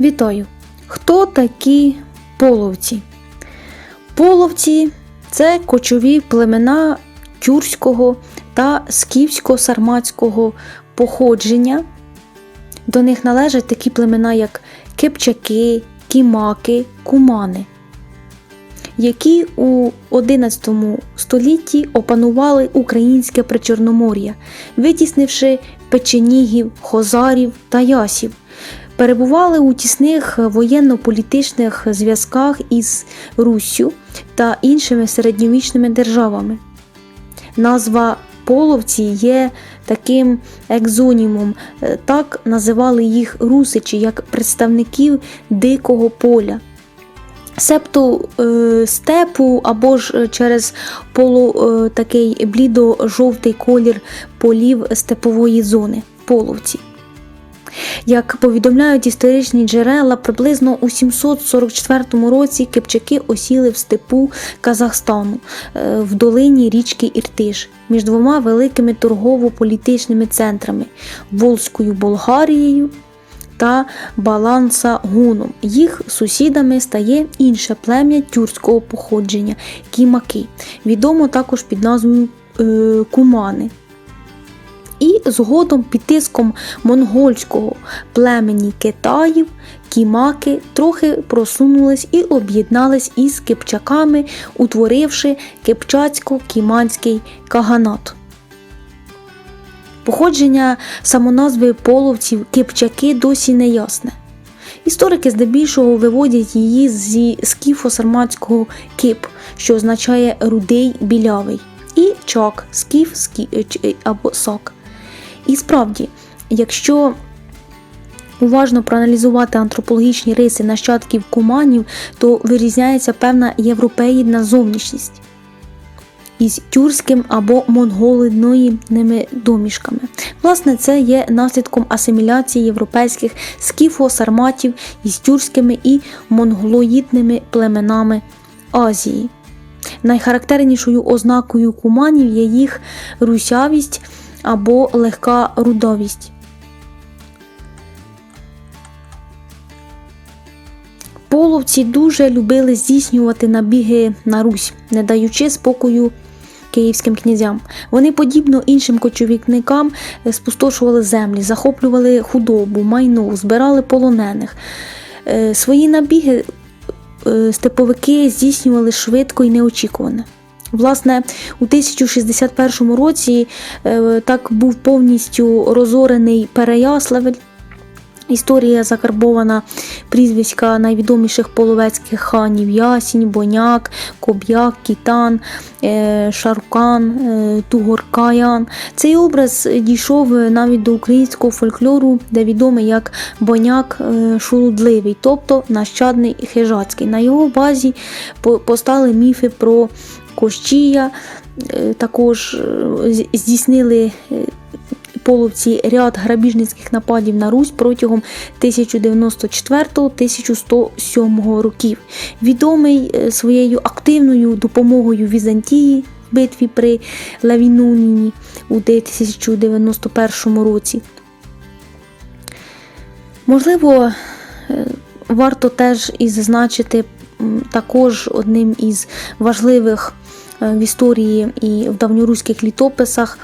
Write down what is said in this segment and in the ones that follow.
Вітаю! Хто такі половці? Половці це кочові племена тюркського та скіфсько-сарматського походження. До них належать такі племена, як кипчаки, кімаки, кумани, які у XI столітті опанували українське причорномор'я, витіснивши печенігів, хозарів та ясів перебували у тісних воєнно-політичних зв'язках із Руссю та іншими середньовічними державами. Назва половці є таким екзонімом, е, так називали їх русичі як представників дикого поля. Себто е, степу або ж через полу е, такий блідо-жовтий колір полів степової зони половці. Як повідомляють історичні джерела, приблизно у 744 році кипчаки осіли в степу Казахстану е, в долині річки Іртиш між двома великими торгово-політичними центрами Волзькою Болгарією та Баланса-Гуном. Їх сусідами стає інше плем'я тюркського походження кімаки, відомо також під назвою е, Кумани. І згодом під тиском монгольського племені Китаїв кімаки трохи просунулись і об'єднались із кипчаками, утворивши кипчацько-кіманський каганат. Походження самоназви половців кипчаки досі не ясне. Історики здебільшого виводять її зі скіфо-сарматського кип, що означає рудий білявий, і чак скіф скі, або сак. І справді, якщо уважно проаналізувати антропологічні риси нащадків куманів, то вирізняється певна європеїдна зовнішність із тюркським або монголидними домішками. Власне, це є наслідком асиміляції європейських скіфо-сарматів із тюркськими і монголоїдними племенами Азії. Найхарактернішою ознакою куманів є їх русявість або легка рудовість. Половці дуже любили здійснювати набіги на Русь, не даючи спокою київським князям. Вони, подібно іншим кочовікникам, спустошували землі, захоплювали худобу, майно, збирали полонених. Е, свої набіги е, степовики здійснювали швидко і неочікувано. Власне, у 1061 році е, так був повністю розорений Переяславель. Історія закарбована прізвиська найвідоміших половецьких ханів Ясінь, Боняк, Коб'як, Кітан, е, Шарукан, е, Тугоркаян. Цей образ дійшов навіть до українського фольклору, де відомий як Боняк Шулудливий, тобто нащадний хижацький. На його базі постали міфи про Кощія, також здійснили половці ряд грабіжницьких нападів на Русь протягом 1094-1107 років. Відомий своєю активною допомогою Візантії в битві при Лавінуніні у 1091 році. Можливо, варто теж і зазначити також одним із важливих в історії і в давньоруських літописах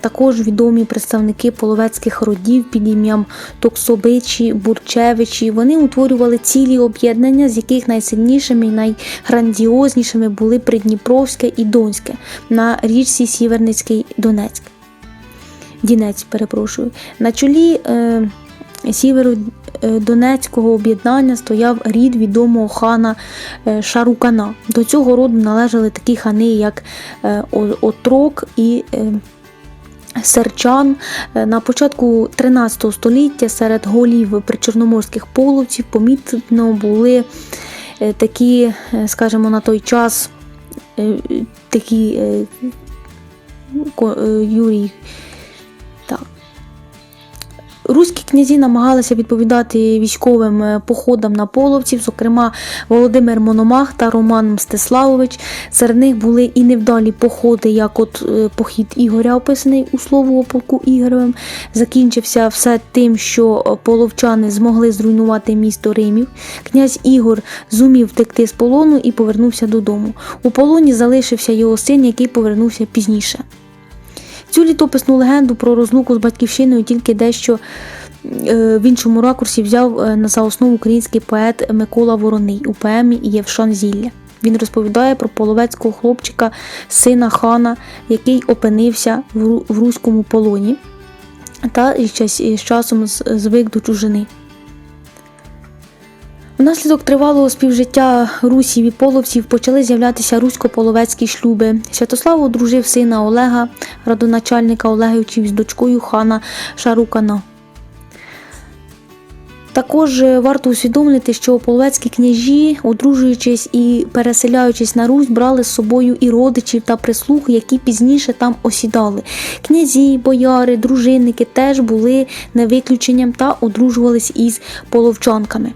також відомі представники половецьких родів під ім'ям Токсобичі, Бурчевичі. Вони утворювали цілі об'єднання, з яких найсильнішими і найграндіознішими були Придніпровське і Донське на річці Сіверницький Донецьк. Дінець, перепрошую. На чолі е, Сіверодонецького об'єднання стояв рід відомого хана Шарукана. До цього роду належали такі хани, як Отрок і Серчан. На початку 13 століття серед голів причорноморських половців помітно були такі, скажімо, на той час такі Юрій. Руські князі намагалися відповідати військовим е, походам на половців, зокрема Володимир Мономах та Роман Мстиславович. Серед них були і невдалі походи, як от е, похід Ігоря, описаний у слову полку Ігоревим. Закінчився все тим, що е, половчани змогли зруйнувати місто Римів. Князь Ігор зумів втекти з полону і повернувся додому. У полоні залишився його син, який повернувся пізніше. Цю літописну легенду про розлуку з батьківщиною тільки дещо е, в іншому ракурсі взяв е, на основу український поет Микола Вороний у поемі Євшан Зілля. Він розповідає про половецького хлопчика, сина хана, який опинився в руському полоні та з часом звик до чужини. Внаслідок тривалого співжиття русів і половців почали з'являтися русько-половецькі шлюби. Святослав одружив сина Олега, родоначальника Олегівчів з дочкою хана Шарукана. Також е, варто усвідомити, що половецькі княжі, одружуючись і переселяючись на Русь, брали з собою і родичів та прислуг, які пізніше там осідали. Князі, бояри, дружинники теж були не виключенням та одружувались із половчанками.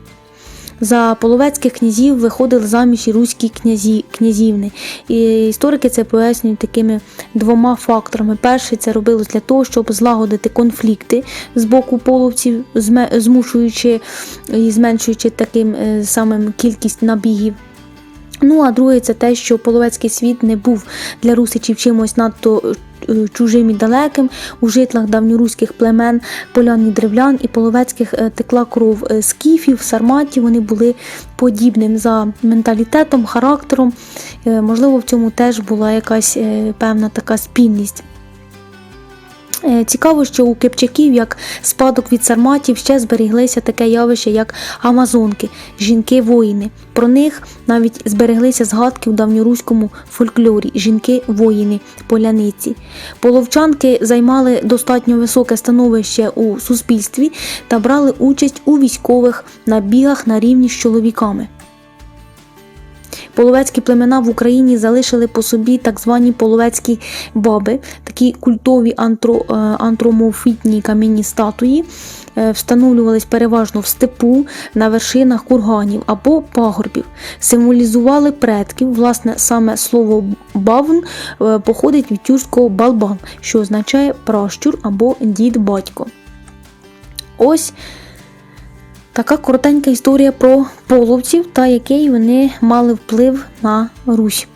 За половецьких князів виходили заміж і руські князі, князівни. І історики це пояснюють такими двома факторами. Перший це робилось для того, щоб злагодити конфлікти з боку половців, змушуючи і зменшуючи таким е, самим кількість набігів. Ну, а друге, це те, що половецький світ не був для русичів чимось надто е, чужим і далеким. У житлах давньоруських племен, полян і древлян і половецьких е, текла кров е, скіфів, сарматів. Вони були подібним за менталітетом, характером. Можливо, в цьому теж була якась певна така спільність. Е, Цікаво, що у кипчаків, як спадок від сарматів, ще зберіглися таке явище, як амазонки, жінки-воїни. Про них навіть збереглися згадки в давньоруському фольклорі жінки-воїни, поляниці. Половчанки займали достатньо високе становище у суспільстві та брали участь у військових набігах на рівні з чоловіками. Половецькі племена в Україні залишили по собі так звані половецькі баби, такі культові антро, е, антроморфітні кам'яні статуї. е, Встановлювались переважно в степу, на вершинах курганів або пагорбів, символізували предків. Власне, саме слово бавн е, походить від тюркського балбан, що означає пращур або дід батько. Ось Така коротенька історія про половців та який вони мали вплив на Русь.